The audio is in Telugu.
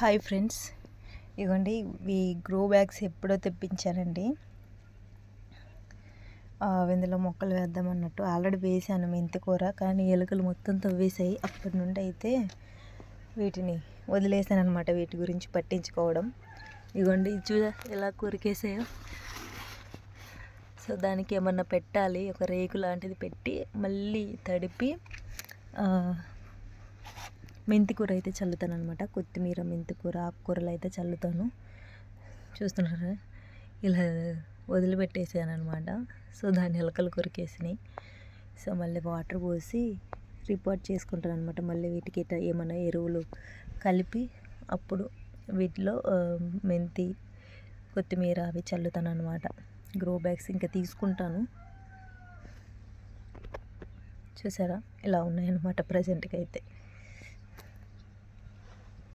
Hi friends. ఇవ్వండి ఈ గ్రో బ్యాగ్స్ ఎప్పుడో తెప్పించానండి. ఇందులో మొక్కలు వేద్దాం అన్నట్టు. ఆల్రెడీ వేసాను మెంతికూర కానీ ఎలుకలు మొత్తం తవ్వేసాయి అప్పటి నుండి అయితే వీటిని వదిలేసాను అనమాట వీటి గురించి పట్టించుకోవడం. ఇవ్వండి చూడ ఎలా కొరికేసాయో సో దానికి ఏమన్నా పెట్టాలి ఒక రేకు లాంటిది పెట్టి మళ్ళీ తడిపి మెంతికూర అయితే చల్లుతాను అనమాట కొత్తిమీర మెంతికూర ఆకుకూరలు అయితే చల్లుతాను. చూస్తున్నారా? ఇలా వదిలిపెట్టేసాను అనమాట సో దాన్ని ఎలకలు కొరికేసినాయి. సో మళ్ళీ వాటర్ పోసి రిపోర్ట్ చేసుకుంటాను అనమాట మళ్ళీ వీటికి ఏమైనా ఎరువులు కలిపి అప్పుడు వీటిలో మెంతి కొత్తిమీర అవి చల్లుతాను అనమాట గ్రో బ్యాగ్స్ ఇంకా తీసుకుంటాను. చూసారా? ఇలా ఉన్నాయన్నమాట ప్రజెంట్కి అయితే